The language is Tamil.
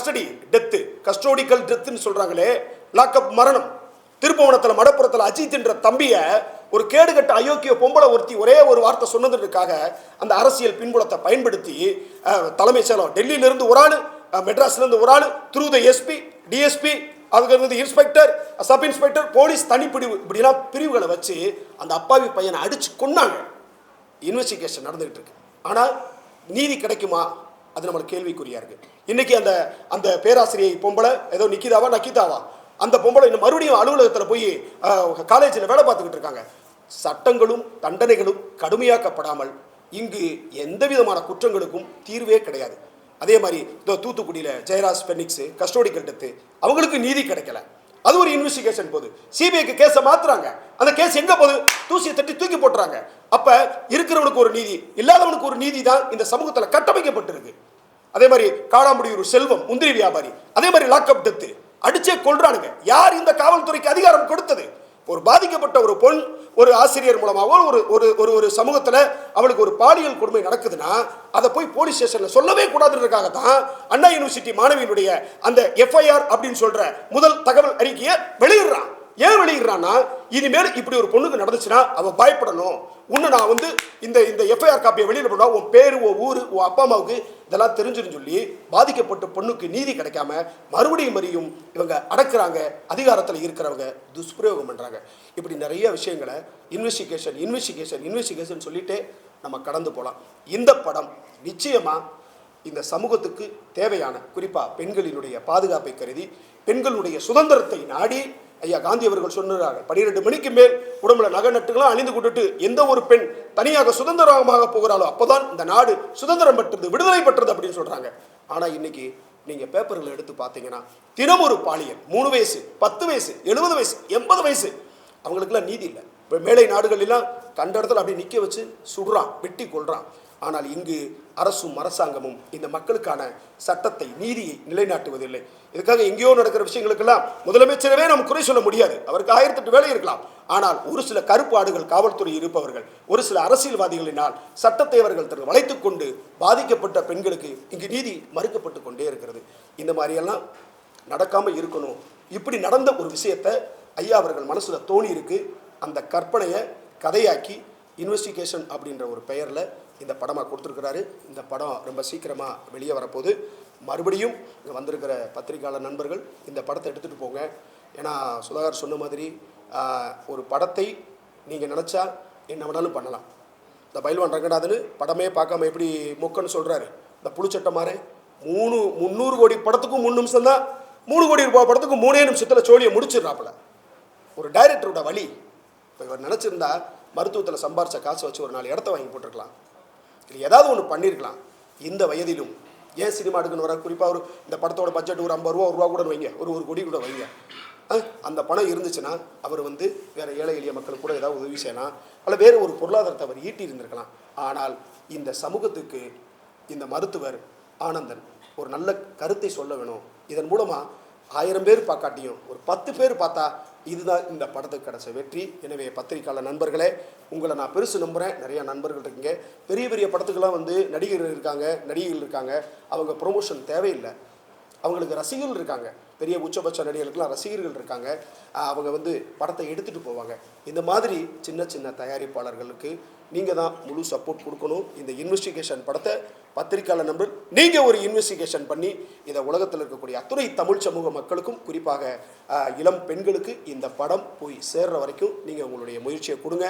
கஸ்டடி டெத்து கஸ்டோடிக்கல் டெத்துன்னு சொல்றாங்களே லாக்அப் மரணம். திருப்பவனத்தில் மடப்புறத்தில் அஜித்ன்ற தம்பியை ஒரு கேடுகட்ட அயோக்கிய பொம்பளை ஒருத்தி ஒரே ஒரு வார்த்தை சொன்னதற்காக அந்த அரசியல் பின்புலத்தை பயன்படுத்தி தலைமைச் செயலம் டெல்லியிலிருந்து ஒரு ஆள் மெட்ராஸ்லேருந்து ஒரு ஆள் த்ரூ த எஸ்பி டிஎஸ்பி அதுக்கு இன்ஸ்பெக்டர் சப் இன்ஸ்பெக்டர் போலீஸ் தனிப்பிடிவு இப்படிலாம் பிரிவுகளை வச்சு அந்த அப்பாவி பையனை அடிச்சு கொன்னாங்க. இன்வெஸ்டிகேஷன் நடந்துகிட்டு இருக்கு. ஆனால் நீதி கிடைக்குமா? அது நம்மளுக்கு கேள்விக்குறியாக இருக்குது இன்றைக்கி அந்த அந்த பேராசிரியை பொம்பளை ஏதோ நிக்கிதாவா நக்கிதாவா? அந்த பொம்பளை இன்னும் மறுபடியும் அலுவலகத்தில் போய் காலேஜில் வேலை பார்த்துக்கிட்டு இருக்காங்க. சட்டங்களும் தண்டனைகளும் கடுமையாக்கப்படாமல் இங்கு எந்த விதமான குற்றங்களுக்கும் தீர்வே கிடையாது. அதே மாதிரி இதோ தூத்துக்குடியில் ஜெயராஜ் பெனிக்ஸு கஸ்டோடி கட்டத்து அவங்களுக்கு நீதி கிடைக்கல. அது ஒரு இன்வெஸ்டிகேஷன் போகுது சிபிஐக்கு கேஸை மாத்துறாங்க. அந்த கேஸ் எங்க போகுது? தூசியை தட்டி தூக்கி போட்டுறாங்க. அப்ப இருக்கிறவனுக்கு ஒரு நீதி இல்லாதவனுக்கு ஒரு நீதி தான் இந்த சமூகத்தில் கட்டமைக்கப்பட்டிருக்கு. அதே மாதிரி காடாமுடியூர் செல்வம் முந்திரி வியாபாரி அதே மாதிரி லாக்அப் டெத்து அடிச்சே கொள்றானுங்க யார் இந்த காவல்துறைக்கு அதிகாரம் கொடுத்தது? ஒரு பாதிக்கப்பட்ட ஒரு பெண் ஒரு ஆசிரியர் மூலமாவோ ஒரு ஒரு ஒரு ஒரு சமூகத்தில் அவளுக்கு ஒரு பாலியல் கொடுமை நடக்குதுன்னா அதை போய் போலீஸ் ஸ்டேஷனில் சொல்லவே கூடாதுன்றதுக்காக தான் அண்ணா யூனிவர்சிட்டி மாணவியினுடைய அந்த எஃப்ஐஆர் அப்படின்னு சொல்கிற முதல் தகவல் அறிக்கையை வெளியிடுறான். ஏன் வெளியிடுறான்னா இனிமேல் இப்படி ஒரு பொண்ணுக்கு நடந்துச்சுன்னா அவள் பயப்படணும். உன்னை நான் வந்து இந்த இந்த எஃப்ஐஆர் காப்பியை வெளியில் போனால் உன் பேர் உன் ஊர் உன் அப்பா அம்மாவுக்கு இதெல்லாம் தெரிஞ்சுன்னு சொல்லி பாதிக்கப்பட்ட பொண்ணுக்கு நீதி கிடைக்காம மறுபடியும் மறியும் இவங்க அடக்குறாங்க அதிகாரத்தில் இருக்கிறவங்க துஷ்பிரயோகம் பண்ணுறாங்க இப்படி நிறைய விஷயங்களை இன்வெஸ்டிகேஷன் இன்வெஸ்டிகேஷன் இன்வெஸ்டிகேஷன் சொல்லிட்டு நம்ம கடந்து போகலாம் இந்த படம் நிச்சயமாக இந்த சமூகத்துக்கு தேவையான குறிப்பாக பெண்களினுடைய பாதுகாப்பை கருதி பெண்களுடைய சுதந்திரத்தை நாடி ஐயா காந்தி அவர்கள் சொன்னார்கள் பன்னிரெண்டு மணிக்கு மேல் உடம்புல நகை நட்டுகளாம் அணிந்து கொண்டுட்டு எந்த ஒரு பெண் தனியாக சுதந்திரமாக போகிறாளோ அப்போதான் இந்த நாடு சுதந்திரம் பெற்றது விடுதலை பெற்றது அப்படின்னு சொல்கிறாங்க ஆனால் இன்னைக்கு நீங்கள் பேப்பர்களை எடுத்து பார்த்தீங்கன்னா தினம் ஒரு பாலியல் மூணு வயசு பத்து வயசு எழுபது வயசு எண்பது வயசு அவங்களுக்குலாம் நீதி இல்லை. இப்போ மேலை நாடுகளெல்லாம் கண்ட இடத்துல அப்படி நிற்க வச்சு சுடுறான் வெட்டி கொள்றான் ஆனால் இங்கு அரசும் அரசாங்கமும் இந்த மக்களுக்கான சட்டத்தை நீதியை நிலைநாட்டுவதில்லை. இதுக்காக எங்கேயோ நடக்கிற விஷயங்களுக்கெல்லாம் முதலமைச்சரவே நம்ம குறை சொல்ல முடியாது. அவருக்கு ஆயிரத்தெட்டு வேலை இருக்கலாம். ஆனால் ஒரு சில கருப்பாடுகள் காவல்துறை இருப்பவர்கள் ஒரு சில அரசியல்வாதிகளினால் சட்டத்தை அவர்கள் தன் வளைத்து கொண்டு பாதிக்கப்பட்ட பெண்களுக்கு இங்கு நீதி மறுக்கப்பட்டு கொண்டே இருக்கிறது. இந்த மாதிரியெல்லாம் நடக்காமல் இருக்கணும். இப்படி நடந்த ஒரு விஷயத்தை ஐயா அவர்கள் மனசில் தோணி இருக்கு அந்த கற்பனையை கதையாக்கி இன்வெஸ்டிகேஷன் அப்படின்ற ஒரு பெயரில் இந்த படமாக கொடுத்துருக்கிறாரு. இந்த படம் ரொம்ப சீக்கிரமாக வெளியே வரப்போகுது. மறுபடியும் இங்கே வந்திருக்கிற பத்திரிகையாளர் நண்பர்கள் இந்த படத்தை எடுத்துகிட்டு போங்க. ஏன்னா சுதாகர் சொன்ன மாதிரி ஒரு படத்தை நீங்கள் நினச்சா என்ன வேணாலும் பண்ணலாம். இந்த பயில்வான் ரங்கநாதன் படமே பார்க்காம எப்படி மொக்கன்னு சொல்கிறாரு இந்த புளிச்சட்டை மாதிரி மூணு முந்நூறு கோடி படத்துக்கும் மூணு நிமிஷம் தான் மூணு கோடி ரூபாய் படத்துக்கும் மூணே நிமிஷத்தில் சோழியை முடிச்சிடுறாப்புல. ஒரு டைரக்டரோட வழி இப்போ இவர் நினச்சிருந்தா மருத்துவத்தில் சம்பாரிச்ச காசு வச்சு ஒரு நாலு இடத்த வாங்கி போட்டிருக்கலாம். இல்லை ஏதாவது ஒன்று பண்ணியிருக்கலாம் இந்த வயதிலும். ஏன் சினிமா எடுக்கணும் வர? குறிப்பாக ஒரு இந்த படத்தோட பட்ஜெட் ஒரு ஐம்பது ரூபா ஒரு ரூபா கூட வைங்க. ஒரு ஒரு கோடி கூட வைங்க. அந்த பணம் இருந்துச்சுன்னா அவர் வந்து வேறு ஏழை எளிய மக்கள் கூட ஏதாவது உதவி செய்யலாம். அல்ல வேறு ஒரு பொருளாதாரத்தை அவர் ஈட்டி இருந்திருக்கலாம். ஆனால் இந்த சமூகத்துக்கு இந்த மருத்துவர் ஆனந்தன் ஒரு நல்ல கருத்தை சொல்ல வேணும். இதன் மூலமாக ஆயிரம் பேர் பார்க்காட்டியும் ஒரு பத்து பேர் பார்த்தா இதுதான் இந்த படத்துக்கு கிடைச்ச வெற்றி. எனவே பத்திரிக்கையாளர் நண்பர்களே உங்களை நான் பெருசு நம்புகிறேன் நிறையா நண்பர்கள் இருக்கீங்க. பெரிய பெரிய படத்துக்கெல்லாம் வந்து நடிகர்கள் இருக்காங்க நடிகைகள் இருக்காங்க. அவங்க ப்ரொமோஷன் தேவையில்லை. அவங்களுக்கு ரசிகர்கள் இருக்காங்க. பெரிய உச்சபட்ச நடிகர்களுக்கெல்லாம் ரசிகர்கள் இருக்காங்க. அவங்க வந்து படத்தை எடுத்துகிட்டு போவாங்க. இந்த மாதிரி சின்ன சின்ன தயாரிப்பாளர்களுக்கு நீங்கள் தான் முழு சப்போர்ட் கொடுக்கணும். இந்த இன்வெஸ்டிகேஷன் படத்தை பத்திரிக்கையாளர் நம்பர் நீங்கள் ஒரு இன்வெஸ்டிகேஷன் பண்ணி இதை உலகத்தில் இருக்கக்கூடிய அத்துணை தமிழ் சமூக மக்களுக்கும் குறிப்பாக இளம் பெண்களுக்கு இந்த படம் போய் சேர்ற வரைக்கும் நீங்கள் உங்களுடைய முயற்சியை கொடுங்க.